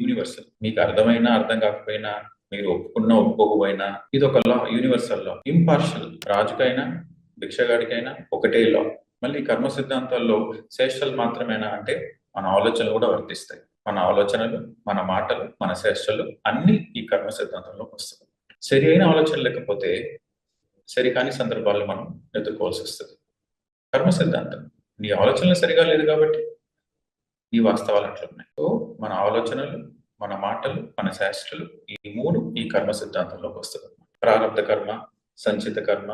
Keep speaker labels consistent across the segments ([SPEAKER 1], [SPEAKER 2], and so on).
[SPEAKER 1] Universal మీకు అర్థమైనా అర్థం కాకపోయినా మీరు ఒప్పుకున్నా ఒప్పుకోకపోయినా ఇది ఒక లా యూనివర్సల్ లా ఇంపార్షల్ రాజుకైనా భిక్షగాడికైనా ఒకటే లా మళ్ళీ కర్మ సిద్ధాంతాల్లో శ్రేష్టలు మాత్రమేనా అంటే మన ఆలోచనలు కూడా వర్తిస్తాయి. మన ఆలోచనలు మన మాటలు మన శ్రేష్టలు అన్ని ఈ కర్మ సిద్ధాంతంలో వస్తాయి. సరి అయిన ఆలోచన లేకపోతే సరికాని సందర్భాల్లో మనం ఎదుర్కోవాల్సి వస్తుంది. కర్మ సిద్ధాంతం. నీ ఆలోచనలు సరిగా లేదు కాబట్టి ఈ వాస్తవాలు అట్లా ఉన్నాయి. సో మన ఆలోచనలు మన మాటలు మన శాస్త్రులు ఈ మూడు ఈ కర్మ సిద్ధాంతంలోకి వస్తుంది ప్రారంభ కర్మ సంచిత కర్మ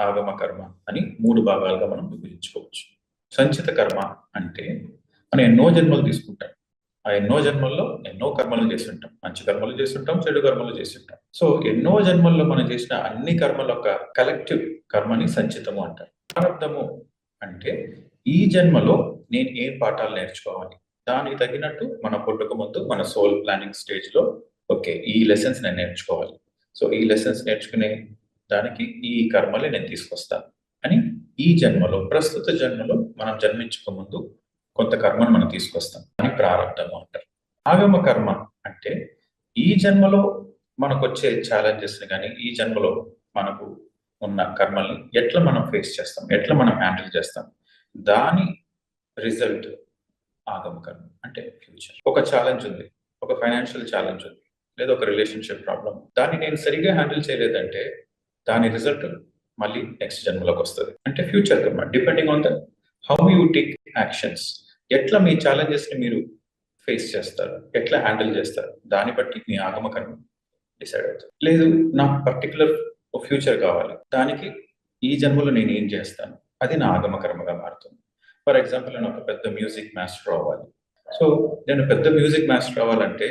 [SPEAKER 1] ఆగమ కర్మ అని మూడు భాగాలుగా మనం విభజించుకోవచ్చు. సంచిత కర్మ అంటే మనం ఎన్నో జన్మలు తీసుకుంటాం. ఆ ఎన్నో జన్మల్లో ఎన్నో కర్మలు చేస్తుంటాం. మంచి కర్మలు చేస్తుంటాం చెడు కర్మలు చేస్తుంటాం. సో ఎన్నో జన్మల్లో మనం చేసిన అన్ని కర్మల యొక్క కలెక్టివ్ కర్మని సంచితము అంటారు. ప్రారంధము అంటే ఈ జన్మలో నేను ఏం పాఠాలు నేర్చుకోవాలి? దానికి తగినట్టు మన పుట్టక ముందు మన సోల్ ప్లానింగ్ స్టేజ్లో ఓకే ఈ లెసన్స్ నేను నేర్చుకోవాలి. సో ఈ లెసన్స్ నేర్చుకునే దానికి ఈ కర్మలే నేను తీసుకొస్తాను అని ఈ జన్మలో ప్రస్తుత జన్మలో మనం జన్మించక ముందు కొంత కర్మను మనం తీసుకొస్తాం. అని ప్రారంభము అంటారు. ఆగమ కర్మ అంటే ఈ జన్మలో మనకు వచ్చే ఛాలెంజెస్ కానీ ఈ జన్మలో మనకు ఉన్న కర్మల్ని ఎట్లా మనం ఫేస్ చేస్తాం ఎట్లా మనం హ్యాండిల్ చేస్తాం దాని రిజల్ట్ ఆగమ కర్మ అంటే ఫ్యూచర్ ఒక ఛాలెంజ్ ఉంది. ఒక ఫైనాన్షియల్ ఛాలెంజ్ ఉంది. లేదా ఒక రిలేషన్షిప్ ప్రాబ్లం దాన్ని నేను సరిగా హ్యాండిల్ చేయలేదంటే దాని రిజల్ట్ మళ్ళీ నెక్స్ట్ జన్మలోకి వస్తుంది. అంటే ఫ్యూచర్ కర్మ depending on the how you take actions ఎట్లా మీ ఛాలెంజెస్ని మీరు ఫేస్ చేస్తారు? ఎట్లా హ్యాండిల్ చేస్తారు? దాన్ని బట్టి మీ ఆగమ కర్మ డిసైడ్ అవుతుంది. లేదు నాకు పర్టికులర్ ఫ్యూచర్ కావాలి. దానికి ఈ జన్మలో నేను ఏం చేస్తాను? అది నా ఆగమ కర్మగా మారుతుంది. ఫర్ ఎగ్జాంపుల్ నేను ఒక పెద్ద మ్యూజిక్ మాస్టర్ అవ్వాలి. సో నేను పెద్ద మ్యూజిక్ మాస్టర్ అవ్వాలంటే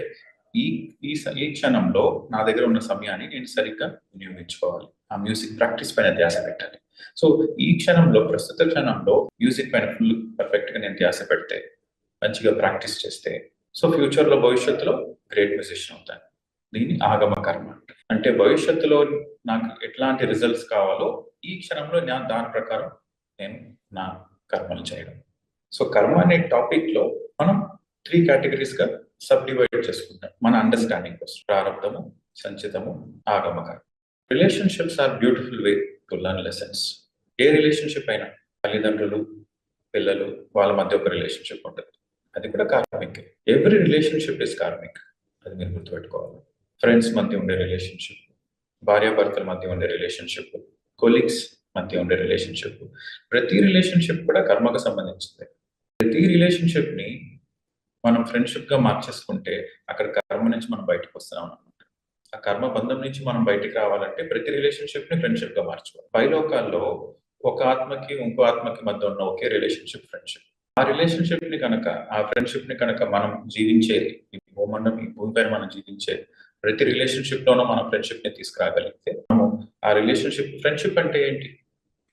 [SPEAKER 1] ఈ ఈ ఈ క్షణంలో నా దగ్గర ఉన్న సమయాన్ని నేను సరిగ్గా వినియోగించుకోవాలి. ఆ మ్యూజిక్ ప్రాక్టీస్ పైన ధ్యాస పెట్టాలి. సో ఈ క్షణంలో ప్రస్తుత క్షణంలో మ్యూజిక్ పైన ఫుల్ పర్ఫెక్ట్గా నేను ధ్యాస పెడితే మంచిగా ప్రాక్టీస్ చేస్తే సో ఫ్యూచర్లో భవిష్యత్తులో గ్రేట్ మ్యూజిషియన్ అవుతాను. దీన్ని ఆగమ కర్మ అంటే భవిష్యత్తులో నాకు ఎట్లాంటి రిజల్ట్స్ కావాలో ఈ క్షణంలో నేను దాని ప్రకారం నేను నా కర్మలు చేయడం. సో కర్మ అనే టాపిక్లో మనం త్రీ కేటగిరీస్గా సబ్ డివైడ్ చేసుకుంటాం. మన అండర్స్టాండింగ్ కోసం. ప్రారంభము సంచితము ఆగమక. Relationships are beautiful way to learn lessons. A relationship అయినా? తల్లిదండ్రులు పిల్లలు వాళ్ళ మధ్య ఒక రిలేషన్షిప్ ఉంటుంది. అది కూడా karmic. Every relationship is karmic. అది మీరు గుర్తుపెట్టుకోవాలి. ఫ్రెండ్స్ మధ్య ఉండే రిలేషన్షిప్ భార్యాభర్తల మధ్య ఉండే రిలేషన్షిప్ కొలీగ్స్ మధ్య ఉండే రిలేషన్షిప్ ప్రతి రిలేషన్షిప్ కూడా కర్మకు సంబంధించింది. ప్రతి రిలేషన్షిప్ని మనం ఫ్రెండ్షిప్గా మార్చేసుకుంటే అక్కడ కర్మ నుంచి మనం బయటకు వస్తున్నాం అనమాట ఆ కర్మ బంధం నుంచి మనం బయటకు రావాలంటే ప్రతి రిలేషన్షిప్ని ఫ్రెండ్షిప్గా మార్చుకోవాలి. పైలోకాల్లో ఒక ఆత్మకి ఇంకో ఆత్మకి మధ్య ఉన్న ఒకే రిలేషన్షిప్ ఫ్రెండ్షిప్ ఆ రిలేషన్షిప్ని కనుక ఆ ఫ్రెండ్షిప్ని కనుక మనం జీవించే ఈ భూమండం ఈ భూమిపైన మనం జీవించే ప్రతి రిలేషన్షిప్ లోనూ మన ఫ్రెండ్షిప్ని తీసుకురాగలిగితే మనము ఆ రిలేషన్షిప్ ఫ్రెండ్షిప్ అంటే ఏంటి?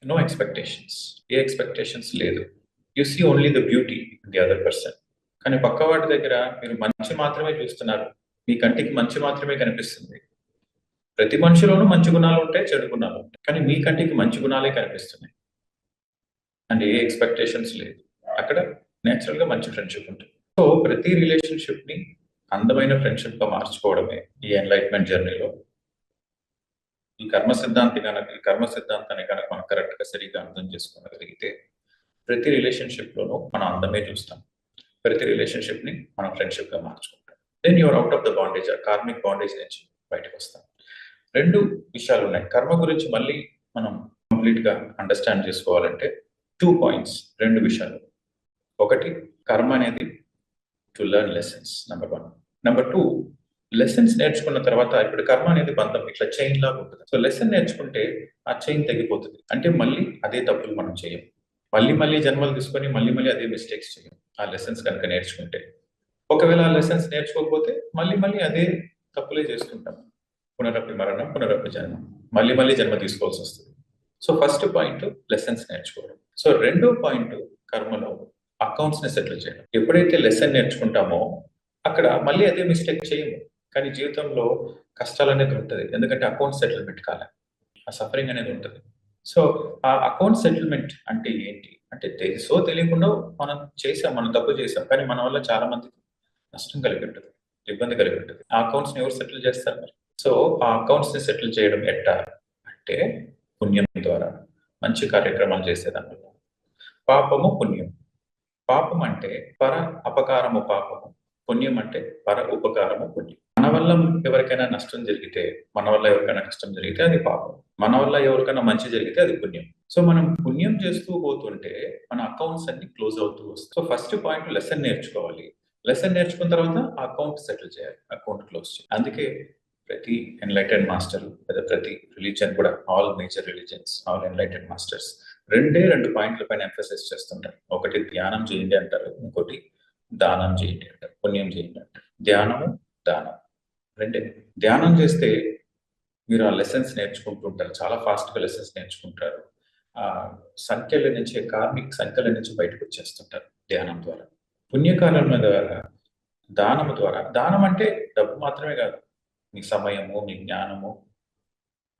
[SPEAKER 1] నో ఎక్స్పెక్టేషన్స్ ఏ ఎక్స్పెక్టేషన్స్ లేదు. You see only the beauty the other person కానీ పక్కవాటి దగ్గర మీరు మంచి మాత్రమే చూస్తున్నారు. మీ కంటికి మంచి మాత్రమే కనిపిస్తుంది. ప్రతి మనిషిలోనూ మంచి గుణాలు ఉంటాయి చెడు గుణాలు ఉంటాయి. కానీ మీ కంటికి మంచి గుణాలే కనిపిస్తున్నాయి. అండ్ ఏ ఎక్స్పెక్టేషన్స్ లేదు. అక్కడ నేచురల్గా మంచి ఫ్రెండ్షిప్ ఉంటుంది. సో ప్రతి రిలేషన్షిప్ని అందమైన ఫ్రెండ్షిప్గా మార్చుకోవడమే ఈ ఎన్లైట్మెంట్ జర్నీలో ఈ కర్మ సిద్ధాంతి కనుక ఈ కర్మ సిద్ధాంతాన్ని కనుక మనం కరెక్ట్గా సరిగ్గా అర్థం చేసుకోగలిగితే ప్రతి రిలేషన్షిప్ లోనూ మనం అందమే చూస్తాం. ప్రతి రిలేషన్షిప్ని మనం ఫ్రెండ్షిప్గా మార్చుకుంటాం. Then your out of the bondage karmic bondage నుంచి బయటకు వస్తాం. రెండు విషయాలు ఉన్నాయి. కర్మ గురించి మళ్ళీ మనం కంప్లీట్గా అండర్స్టాండ్ చేసుకోవాలంటే టూ పాయింట్స్ రెండు విషయాలు. ఒకటి కర్మ అనేది to learn lessons number one number two lessons నేర్చుకున్న తర్వాత ఇప్పుడు కర్మ అనేది బంధం ఇట్లా చైన్ లాగా ఉంటుంది. సో లెసన్ నేర్చుకుంటే ఆ చైన్ తగ్గిపోతుంది అంటే మళ్ళీ అదే తప్పులు మనం చేయం మళ్ళీ మళ్ళీ జన్మలు తీసుకొని మళ్ళీ మళ్ళీ అదే మిస్టేక్స్ చేయం ఆ లెసన్స్ కనుక నేర్చుకుంటే. ఒకవేళ ఆ లెసన్స్ నేర్చుకోకపోతే మళ్ళీ మళ్ళీ అదే తప్పులే చేసుకుంటాం పునరపి మరణం పునరపి జన్మ. మళ్ళీ మళ్ళీ జన్మ తీసుకోవాల్సి వస్తుంది. సో ఫస్ట్ పాయింట్ లెసన్స్ నేర్చుకోవడం. సో రెండో పాయింట్ కర్మలో అకౌంట్స్ని సెటిల్ చేయడం. ఎప్పుడైతే లెసన్ నేర్చుకుంటామో అక్కడ మళ్ళీ అదే మిస్టేక్ చేయము. కానీ జీవితంలో కష్టాలు అనేది ఉంటుంది. ఎందుకంటే అకౌంట్ సెటిల్మెంట్ కాలే. ఆ సఫరింగ్ అనేది ఉంటుంది. సో ఆ అకౌంట్ సెటిల్మెంట్ అంటే ఏంటి? అంటే తెలుసో తెలియకుండా మనం చేసాం మనం తప్పు చేసాం. కానీ మన వల్ల చాలా మందికి నష్టం కలిగి ఉంటుంది. ఇబ్బంది కలిగి ఉంటుంది. ఆ అకౌంట్స్ ఎవరు సెటిల్ చేస్తారు మరి? సో ఆ అకౌంట్స్ని సెటిల్ చేయడం ఎట్టా? అంటే పుణ్యం ద్వారా మంచి కార్యక్రమాలు చేసేదానివల్ల పాపము పుణ్యం. పాపం అంటే పర అపకారము పాపము. పుణ్యం అంటే పర ఉపకారము పుణ్యం. వల్ల ఎవరికైనా నష్టం జరిగితే మన వల్ల ఎవరికైనా నష్టం జరిగితే అది పాపం. మన వల్ల ఎవరికైనా మంచి జరిగితే అది పుణ్యం. సో మనం పుణ్యం చేస్తూ పోతుంటే మన అకౌంట్స్ అన్ని క్లోజ్ అవుతూ వస్తాయి. సో ఫస్ట్ పాయింట్ లెసన్ నేర్చుకోవాలి. లెసన్ నేర్చుకున్న తర్వాత ఆ అకౌంట్ సెటిల్ చేయాలి. అకౌంట్ క్లోజ్ చేయాలి. అందుకే ప్రతి ఎన్లైటెడ్ మాస్టర్ లేదా ప్రతి రిలీజన్ కూడా all major religions all enlightened masters రెండే రెండు పాయింట్ల పైన ఎంఫసైజ్ చేస్తుంటారు. ఒకటి ధ్యానం చేయండి అంటారు. ఇంకోటి దానం చేయండి అంటారు. పుణ్యం చేయండి అంటారు. ధ్యానము దానం. రెండే ధ్యానం చేస్తే మీరు ఆ లెసన్స్ నేర్చుకుంటుంటారు. చాలా ఫాస్ట్గా లెసన్స్ నేర్చుకుంటారు. ఆ సంఖ్యల నుంచి కార్మిక్ సంఖ్యల నుంచి బయటకు వచ్చేస్తుంటారు ధ్యానం ద్వారా. పుణ్యకాలం ద్వారా దానము ద్వారా. దానం అంటే డబ్బు మాత్రమే కాదు. మీ సమయము మీ జ్ఞానము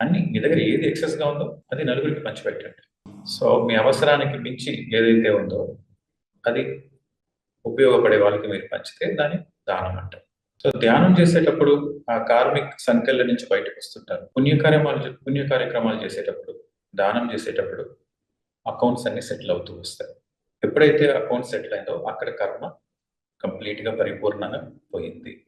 [SPEAKER 1] అన్ని మీ దగ్గర ఏది ఎక్సెస్గా ఉందో అది నలుగురికి పంచిపెట్టండి. సో మీ అవసరానికి మించి ఏదైతే ఉందో అది ఉపయోగపడే వాళ్ళకి మీరు పంచితే దాన్ని దానం అంటారు. సో ధ్యానం చేసేటప్పుడు ఆ కార్మిక్ సంఖ్యల నుంచి బయటకు వస్తుంటారు. పుణ్య పుణ్యకార్యమాలు పుణ్య కార్యక్రమాలు చేసేటప్పుడు దానం చేసేటప్పుడు అకౌంట్స్ అన్ని సెటిల్ అవుతూ వస్తాయి. ఎప్పుడైతే అకౌంట్ సెటిల్ అయిందో అక్కడ కర్మ కంప్లీట్గా పరిపూర్ణంగా పోయింది.